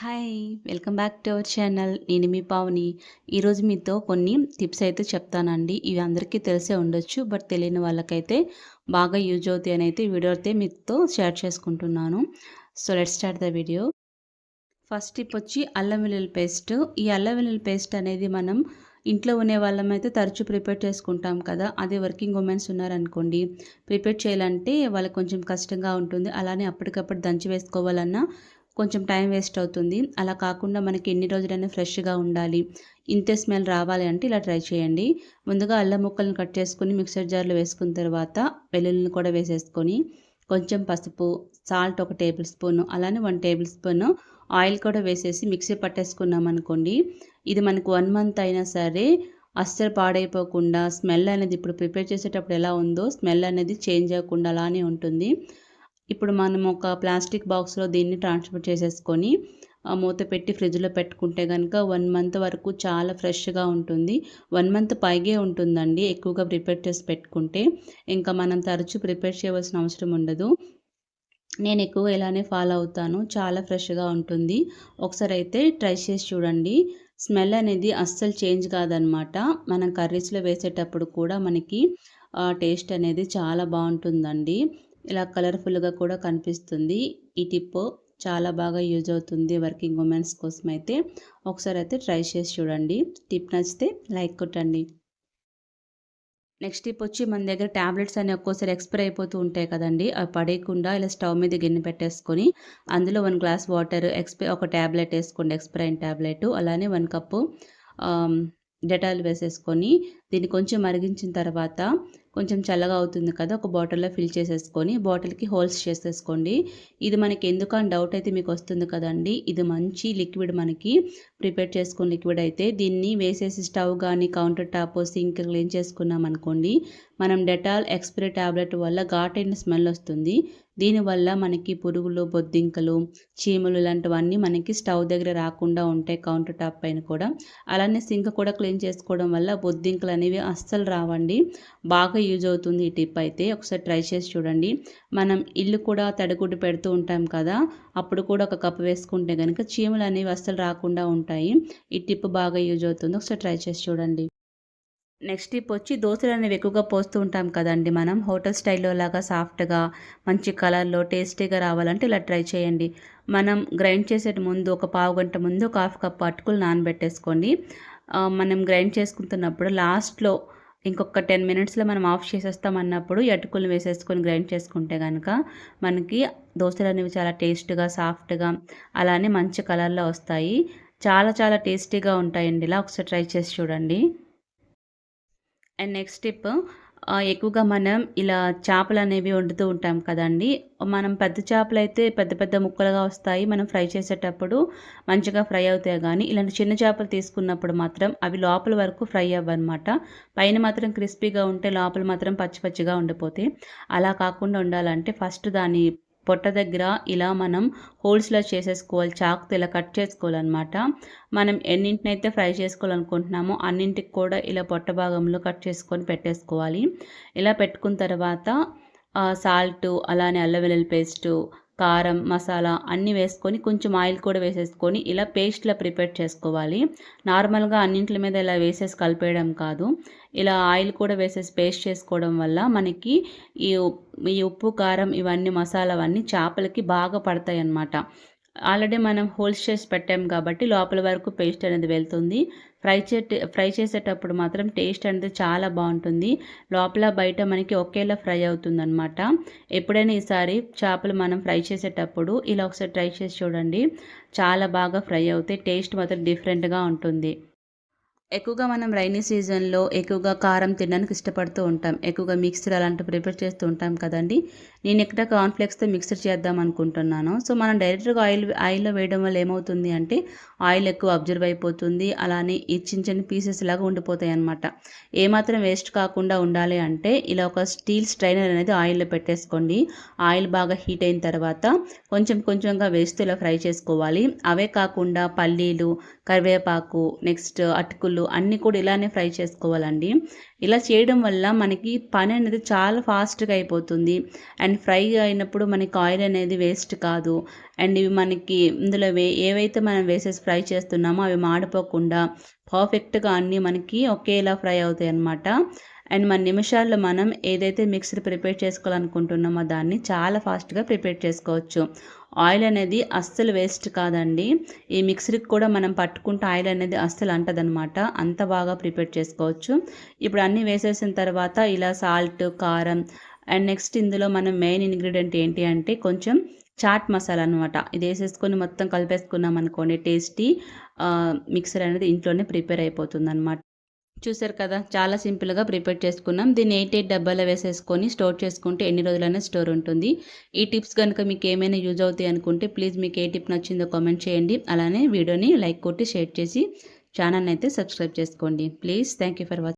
Hi welcome back to our channel. నేను మీ పావని. ఈరోజు మీతో కొన్ని టిప్స్ అయితే చెప్తానండి. ఇవి అందరికీ తెలిసే ఉండొచ్చు బట్ తెలియని వాళ్ళకైతే బాగా యూజ్ అవుతాయి అని అయితే వీడియో అయితే మీతో షేర్ చేసుకుంటున్నాను. So let start the video. First tip వచ్చి అల్లం వెల్లుల్లి పేస్ట్. ఈ అల్లం వెల్లుల్లి పేస్ట్ అనేది మనం ఇంట్లో ఉండే వాళ్ళం అయితే తరచూ ప్రిపేర్ చేసుకుంటాం కదా. అదే వర్కింగ్ ఉమెన్స్ ఉన్నారనుకోండి ప్రిపేర్ చేయాలంటే వాళ్ళకి కొంచెం కష్టంగా ఉంటుంది. అలానే అప్పటికప్పుడు దంచి వేసుకోవాలన్నా కొంచెం టైం వేస్ట్ అవుతుంది. అలా కాకుండా మనకి ఎన్ని రోజులైనా ఫ్రెష్గా ఉండాలి. ఇంతే స్మెల్ రావాలి అంటే ఇలా ట్రై చేయండి. ముందుగా అల్లం ముక్కలను కట్ చేసుకుని మిక్సర్ జార్లో వేసుకున్న తర్వాత వెల్లుల్లిని కూడా వేసేసుకొని కొంచెం పసుపు సాల్ట్ ఒక టేబుల్ స్పూన్ అలానే వన్ టేబుల్ స్పూన్ ఆయిల్ కూడా వేసేసి మిక్సీ పట్టేసుకున్నాం అనుకోండి. ఇది మనకు వన్ మంత్ అయినా సరే అస్సలు పాడైపోకుండా స్మెల్ అనేది ఇప్పుడు ప్రిపేర్ చేసేటప్పుడు ఎలా ఉందో స్మెల్ అనేది చేంజ్ అవ్వకుండా అలానే ఉంటుంది. ఇప్పుడు మనం ఒక ప్లాస్టిక్ బాక్స్లో దీన్ని ట్రాన్స్ఫర్ చేసేసుకొని మూత పెట్టి ఫ్రిడ్జ్లో పెట్టుకుంటే కనుక వన్ మంత్ వరకు చాలా ఫ్రెష్గా ఉంటుంది. వన్ మంత్ పైగే ఉంటుందండి ఎక్కువగా ప్రిపేర్ చేసి పెట్టుకుంటే. ఇంకా మనం తరచూ ప్రిపేర్ చేయవలసిన అవసరం ఉండదు. నేను ఎక్కువ ఇలానే ఫాలో అవుతాను. చాలా ఫ్రెష్గా ఉంటుంది. ఒకసారి అయితే ట్రై చేసి చూడండి. స్మెల్ అనేది అస్సలు చేంజ్ కాదనమాట. మనం కర్రీస్లో వేసేటప్పుడు కూడా మనకి టేస్ట్ అనేది చాలా బాగుంటుందండి. ఇలా కలర్ఫుల్గా కూడా కనిపిస్తుంది. ఈ టిప్ చాలా బాగా యూజ్ అవుతుంది వర్కింగ్ ఉమెన్స్ కోసం అయితే ఒకసారి అయితే ట్రై చేసి చూడండి. టిప్ నచ్చితే లైక్ కొట్టండి. నెక్స్ట్ టిప్ వచ్చి మన దగ్గర ట్యాబ్లెట్స్ అని ఒక్కోసారి ఎక్స్పైర్ అయిపోతూ ఉంటాయి కదండి. అవి పడేయకుండా ఇలా స్టవ్ మీద గిన్నె పెట్టేసుకొని అందులో వన్ గ్లాస్ వాటర్ ఎక్స్పై ఒక ట్యాబ్లెట్ వేసుకోండి. ఎక్స్పైర్ అయిన ట్యాబ్లెట్ అలానే వన్ కప్పు డెటాల్ వేసేసుకొని దీన్ని కొంచెం మరిగించిన తర్వాత కొంచెం చల్లగా అవుతుంది కదా ఒక బాటిల్లో ఫిల్ చేసేసుకొని బాటిల్కి హోల్స్ చేసేసుకోండి. ఇది మనకి ఎందుకు అని డౌట్ అయితే మీకు వస్తుంది కదండి. ఇది మంచి లిక్విడ్ మనకి. ప్రిపేర్ చేసుకున్న లిక్విడ్ అయితే దీన్ని వేసేసి స్టవ్ కానీ కౌంటర్ టాప్ సింక్ క్లీన్ చేసుకున్నాం అనుకోండి మనం డెటాల్ ఎక్స్పైరీ ట్యాబ్లెట్ వల్ల ఘాటైన స్మెల్ వస్తుంది. దీనివల్ల మనకి పురుగులు బొద్దింకలు చీమలు ఇలాంటివన్నీ మనకి స్టవ్ దగ్గర రాకుండా ఉంటాయి కౌంటర్ టాప్ పైన కూడా. అలానే సింక్ కూడా క్లీన్ చేసుకోవడం వల్ల బొద్దింకలు అనేవి అస్సలు రావండి. బాగా యూజ్ అవుతుంది ఈ టిప్ అయితే. ఒకసారి ట్రై చేసి చూడండి. మనం ఇల్లు కూడా తడిగుడ్డు పెడుతూ ఉంటాం కదా అప్పుడు కూడా ఒక కప్పు వేసుకుంటే కనుక చీమలు అనేవి అస్సలు రాకుండా ఉంటాయి. ఈ టిప్ బాగా యూజ్ అవుతుంది. ఒకసారి ట్రై చేసి చూడండి. నెక్స్ట్ టిప్ వచ్చి దోశలు అనేవి ఎక్కువగా పోస్తూ ఉంటాం కదండి మనం. హోటల్ స్టైల్లో లాగా సాఫ్ట్గా మంచి కలర్లో టేస్టీగా రావాలంటే ఇలా ట్రై చేయండి. మనం గ్రైండ్ చేసే ముందు ఒక పావు గంట ముందు ఒక హాఫ్ కప్ అటుకులు నానబెట్టేసుకోండి. మనం గ్రైండ్ చేసుకుంటున్నప్పుడు లాస్ట్లో ఇంకొక టెన్ మినిట్స్లో మనం ఆఫ్ చేసేస్తాం అన్నప్పుడు అటుకులు వేసేసుకొని గ్రైండ్ చేసుకుంటే కనుక మనకి దోశలు అనేవి చాలా టేస్ట్గా సాఫ్ట్గా అలానే మంచి కలర్లో వస్తాయి. చాలా చాలా టేస్టీగా ఉంటాయండి. ఇలా ఒకసారి ట్రై చేసి చూడండి. అండ్ నెక్స్ట్ టిప్ ఎక్కువగా మనం ఇలా చేపలు అనేవి వండుతూ ఉంటాం కదండి. మనం పెద్ద చేపలు అయితే పెద్ద పెద్ద ముక్కలుగా వస్తాయి. మనం ఫ్రై చేసేటప్పుడు మంచిగా ఫ్రై అవుతాయి కానీ ఇలాంటి చిన్న చేపలు తీసుకున్నప్పుడు మాత్రం అవి లోపల వరకు ఫ్రై అవ్వనమాట. పైన మాత్రం క్రిస్పీగా ఉంటే లోపల మాత్రం పచ్చి పచ్చిగా ఉండిపోతాయి. అలా కాకుండా ఉండాలంటే ఫస్ట్ దాని పొట్ట దగ్గర ఇలా మనం హోల్స్లో చేసేసుకోవాలి చాకుతో ఇలా కట్ చేసుకోవాలన్నమాట. మనం ఎన్నింటినైతే ఫ్రై చేసుకోవాలనుకుంటున్నామో అన్నింటికి కూడా ఇలా పొట్ట భాగంలో కట్ చేసుకొని పెట్టేసుకోవాలి. ఇలా పెట్టుకున్న తర్వాత సాల్ట్ అలానే అల్లం వెల్లుల్లి పేస్టు కారం మసాలా అన్నీ వేసుకొని కొంచెం ఆయిల్ కూడా వేసేసుకొని ఇలా పేస్ట్లా ప్రిపేర్ చేసుకోవాలి. నార్మల్గా అన్నింటి మీద ఇలా వేసేసి కలిపేయడం కాదు. ఇలా ఆయిల్ కూడా వేసేసి పేస్ట్ చేసుకోవడం వల్ల మనకి ఈ ఈ ఉప్పు కారం ఇవన్నీ మసాలా అవన్నీ చేపలకి బాగా పడతాయి అన్నమాట ఆల్రెడీ మనం హోల్స్ చేసి పెట్టాం కాబట్టి లోపల వరకు పేస్ట్ అనేది వెళ్తుంది. ఫ్రై చే ఫ్రై చేసేటప్పుడు మాత్రం టేస్ట్ అనేది చాలా బాగుంటుంది. లోపల బయట మనకి ఒకేలా ఫ్రై అవుతుంది అనమాట ఎప్పుడైనా ఈసారి చేపలు మనం ఫ్రై చేసేటప్పుడు ఇలా ఒకసారి ట్రై చేసి చూడండి. చాలా బాగా ఫ్రై అవుతాయి. టేస్ట్ మాత్రం డిఫరెంట్గా ఉంటుంది. ఎక్కువగా మనం రైనీ సీజన్లో ఎక్కువగా కారం తినడానికి ఇష్టపడుతూ ఉంటాం. ఎక్కువగా మిక్సర్ అలాంటివి ప్రిపేర్ చేస్తూ ఉంటాం కదండి. నేను ఇక్కడ కాన్ఫ్లెక్స్తో మిక్సర్ చేద్దాం అనుకుంటున్నాను సో మనం డైరెక్ట్గా ఆయిల్ ఆయిల్లో వేయడం వల్ల ఏమవుతుంది అంటే ఆయిల్ ఎక్కువ అబ్జర్వ్ అయిపోతుంది. అలానే ఈ చిన్న చిన్న పీసెస్ లాగా ఉండిపోతాయి అనమాట ఏమాత్రం వేస్ట్ కాకుండా ఉండాలి అంటే ఇలా ఒక స్టీల్ స్ట్రైనర్ అనేది ఆయిల్లో పెట్టేసుకోండి. ఆయిల్ బాగా హీట్ అయిన తర్వాత కొంచెం కొంచెంగా వేస్తూ ఇలా ఫ్రై చేసుకోవాలి. అవే కాకుండా పల్లీలు కరివేపాకు నెక్స్ట్ అటుకులు ఆకులు అన్నీ కూడా ఇలానే ఫ్రై చేసుకోవాలండి. ఇలా చేయడం వల్ల మనకి పని అనేది చాలా ఫాస్ట్గా అయిపోతుంది. అండ్ ఫ్రై అయినప్పుడు మనకి ఆయిల్ అనేది వేస్ట్ కాదు. అండ్ ఇవి మనకి ఇందులో వే ఏవైతే మనం వేసేసి ఫ్రై చేస్తున్నామో అవి మాడిపోకుండా పర్ఫెక్ట్గా అన్నీ మనకి ఒకేలా ఫ్రై అవుతాయి అన్నమాట అండ్ మన నిమిషాల్లో మనం ఏదైతే మిక్సర్ ప్రిపేర్ చేసుకోవాలనుకుంటున్నామో దాన్ని చాలా ఫాస్ట్గా ప్రిపేర్ చేసుకోవచ్చు. ఆయిల్ అనేది అస్సలు వేస్ట్ కాదండి. ఈ మిక్సర్కి కూడా మనం పట్టుకుంటే ఆయిల్ అనేది అస్సలు అంటదనమాట అంత బాగా ప్రిపేర్ చేసుకోవచ్చు. ఇప్పుడు అన్నీ వేసేసిన తర్వాత ఇలా సాల్ట్ కారం అండ్ నెక్స్ట్ ఇందులో మనం మెయిన్ ఇంగ్రీడియంట్ ఏంటి అంటే కొంచెం చాట్ మసాలా అనమాట ఇది వేసేసుకొని మొత్తం కలిపేసుకున్నాం అనుకోండి టేస్టీ మిక్సర్ అనేది ఇంట్లోనే ప్రిపేర్ అయిపోతుంది అనమాట చూసారు కదా చాలా సింపుల్గా ప్రిపేర్ చేసుకున్నాం. దీన్ని ఎయిట్ ఎయిట్ డబ్బాలో వేసేసుకొని స్టోర్ చేసుకుంటే ఎన్ని రోజులైనా స్టోర్ ఉంటుంది. ఈ టిప్స్ కనుక మీకు ఏమైనా యూజ్ అవుతాయి అనుకుంటే ప్లీజ్ మీకు ఏ టిప్ నచ్చిందో కామెంట్ చేయండి. అలానే వీడియోని లైక్ కొట్టి షేర్ చేసి ఛానల్ని అయితే సబ్స్క్రైబ్ చేసుకోండి. Please thank for watching